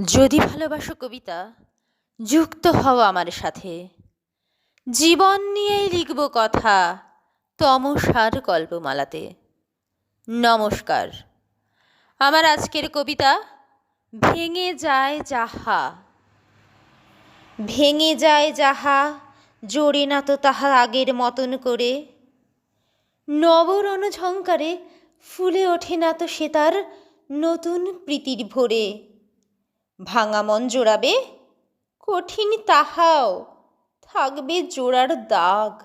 যদি ভালোবাসো কবিতা, যুক্ত হও আমার সাথে। জীবন নিয়েই লিখব কথা, তমসার গল্পমালাতে নমস্কার। আমার আজকের কবিতা, ভেঙে যায় যাহা। ভেঙে যায় যাহা, জোরে না তো তাহা আগের মতন করে। নবরণ ঝঙ্কারে ফুলে ওঠে না তো সে তার নতুন প্রীতির ভোরে। ভাঙা মন জোড়াবে? কঠিন তাহাও, থাকবে জোড়ার দাগ।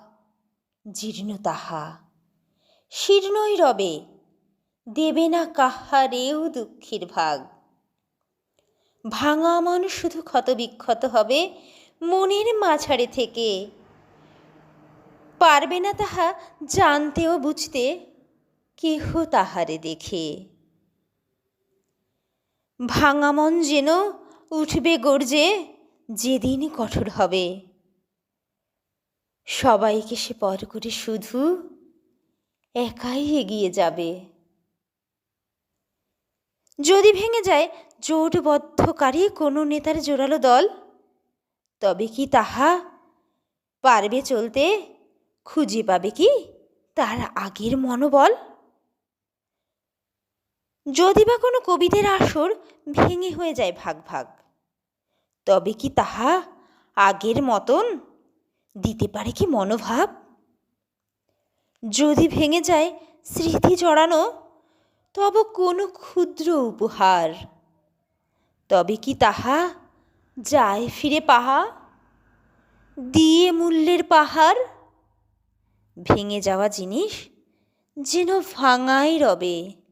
জীর্ণ তাহা, শীর্ণই রবে, দেবে না কাহারেও দুঃখের ভাগ। ভাঙা মন শুধু ক্ষতবিক্ষত হবে মনের মাঝারে থেকে। পারবে না তাহা জানতেও বুঝতে, কেহ তাহারে দেখে। ভাঙা মন যেন উঠবে গর্জে, যেদিন কঠোর হবে। সবাইকে সে পর করে শুধু একাই এগিয়ে যাবে। যদি ভেঙে যায় জোটবদ্ধকারী কোনো নেতার জোরালো দল, তবে কি তাহা পারবে চলতে? খুঁজে পাবে কি তার আগের মনোবল? যদি বা কোনো কবিদের আসর ভেঙে হয়ে যায় ভাগ ভাগ। তবে কি তাহা আগের মতন দিতে পারে কি মনোভাব? যদি ভেঙে যায় স্মৃতি জড়ানো, তব কোনো ক্ষুদ্র উপহার। তবে কি তাহা যায় ফিরে পাহা? দিয়ে মূল্যের পাহাড়? ভেঙে যাওয়া জিনিস যেন ভাঙাই রবে।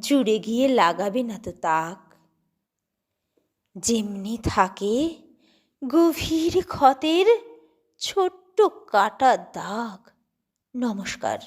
জুড়ে গিয়ে লাগাবে না তো তাক। যেমনি থাকে গভীর ক্ষতের ছোট্ট কাটা দাগ। নমস্কার।